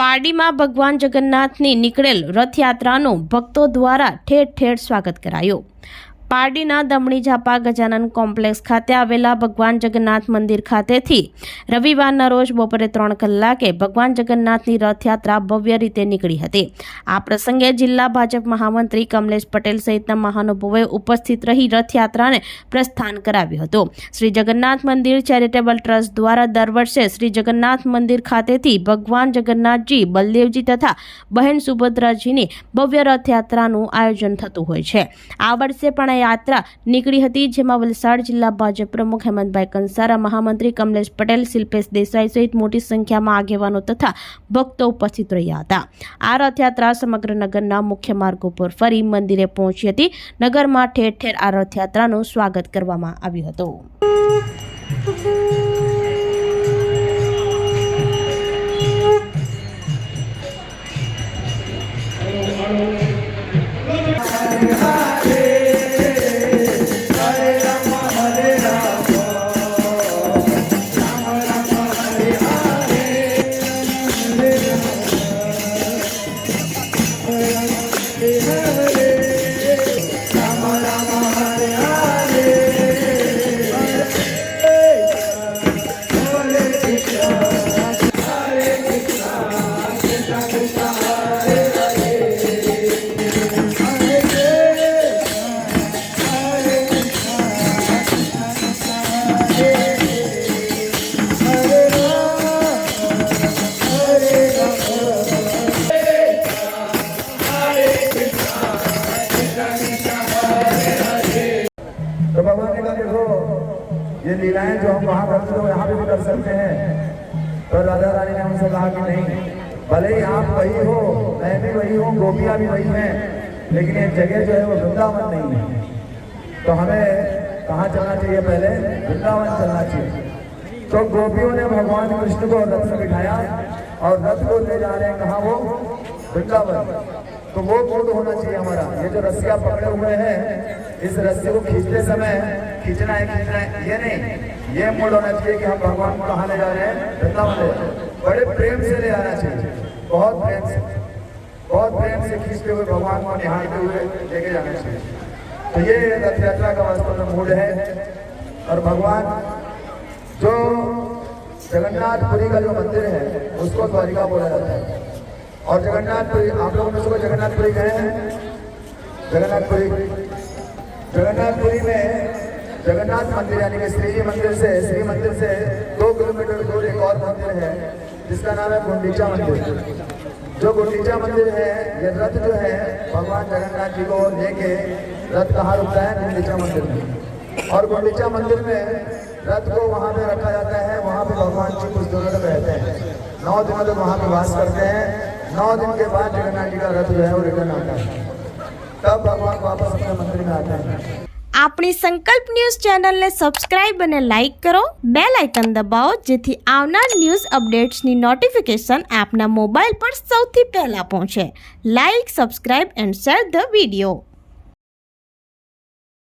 પારડીમાં ભગવાન જગન્નાથની નીકળેલ રથયાત્રાનું ભક્તો દ્વારા ઠેર ઠેર સ્વાગત કરાયું. પારડીના દમણી ઝાપા ગજાનન કોમ્પ્લેક્સ ખાતે આવેલા ભગવાન જગન્નાથ મંદિર ખાતેથી રવિવારના રોજ બપોરે ત્રણ કલાકે ભગવાન જગન્નાથની રથયાત્રા ભવ્ય રીતે નીકળી હતી. આ પ્રસંગે જિલ્લા ભાજપ મહામંત્રી કમલેશ પટેલ સહિતના મહાનુભાવોએ ઉપસ્થિત રહી રથયાત્રાને પ્રસ્થાન કરાવ્યું હતું. શ્રી જગન્નાથ મંદિર ચેરિટેબલ ટ્રસ્ટ દ્વારા દર વર્ષે શ્રી જગન્નાથ મંદિર ખાતેથી ભગવાન જગન્નાથજી, બલદેવજી તથા બહેન સુભદ્રાજીની ભવ્ય રથયાત્રાનું આયોજન થતું હોય છે. આ વર્ષે પણ યાત્રા નીકળી હતી, જેમાં વલસાડ જિલ્લા ભાજપ પ્રમુખ હેમંતભાઈ કંસારા, મહામંત્રી કમલેશ પટેલ, શિલ્પેશ દેસાઈ સહિત મોટી સંખ્યામાં આગેવાનો તથા ભક્તો ઉપસ્થિત રહ્યા હતા. આ રથયાત્રા સમગ્ર નગરના મુખ્ય માર્ગો પર ફરી મંદિરે પહોંચી હતી. નગરમાં ઠેર ઠેર આ રથયાત્રાનું સ્વાગત કરવામાં આવ્યું હતું. तो ये लीलाएँ जो हम वहाँ करते थे यहाँ भी कर सकते हैं। तो राधा रानी ने हमसे कहा कि नहीं, भले ही आप वही हो, मैं भी वही हूँ, गोपियाँ भी वही हैं, लेकिन ये जगह जो है वो वृंदावन नहीं है। तो हमें कहाँ चलना चाहिए पहले? वृंदावन चलना चाहिए। तो गोपियों ने भगवान कृष्ण को रथ में बिठाया और रथ को ले जा रहे हैं कहा वो? वृंदावन। तो वो मूड होना चाहिए हमारा। ये जो रस्सियाँ पकड़े हुए हैं, इस रस्सी को खींचते समय खींचना है खींचना है। ये नहीं, ये मूड होना चाहिए कि हम भगवान को कहाँ ले जा रहे हैं? वृंदावन ले। बड़े प्रेम से ले आना चाहिए। बहुत प्रेम से, बहुत प्रेम से खींचते हुए भगवान को निहारते हुए लेके जाना चाहिए। तो ये रथ यात्रा का वास्तव में मूड है। और भगवान, जो जगन्नाथपुरी का जो मंदिर है, उसको द्वारिका बोला जाता है। और जगन्नाथपुरी, आप लोगों में से कोई जगन्नाथपुरी गए हैं। जगन्नाथपुरी। जगन्नाथपुरी में जगन्नाथ मंदिर, यानी कि श्री जी मंदिर से, श्री मंदिर से दो किलोमीटर दूर एक और मंदिर है, जिसका नाम है गुंडीचा मंदिर। जो गुंडीचा मंदिर है, ये रथ जो है, भगवान जगन्नाथ जी को लेके रथ कहाँ रुकता है गुंडीचा मंदिर में। और गुंडीचा मंदिर में रथ को वहाँ पे रखा जाता है, वहाँ पे भगवान जी कुछ तक रहते हैं। नौ दिनों तक वहाँ पे वास करते हैं। नौ दिन के बाद जगन्नाथ जी का रथ जो है वो रिटर्न आता है तब भगवान वापस अपने मंदिर में आते हैं આપણી સંકલ્પ ન્યૂઝ ચેનલને સબસ્ક્રાઇબ અને લાઇક કરો બે લાઇકન દબાવો જેથી આવનાર ન્યૂઝ અપડેટ્સની નોટિફિકેશન આપના મોબાઈલ પર સૌથી પહેલાં પહોંચે like subscribe and share the video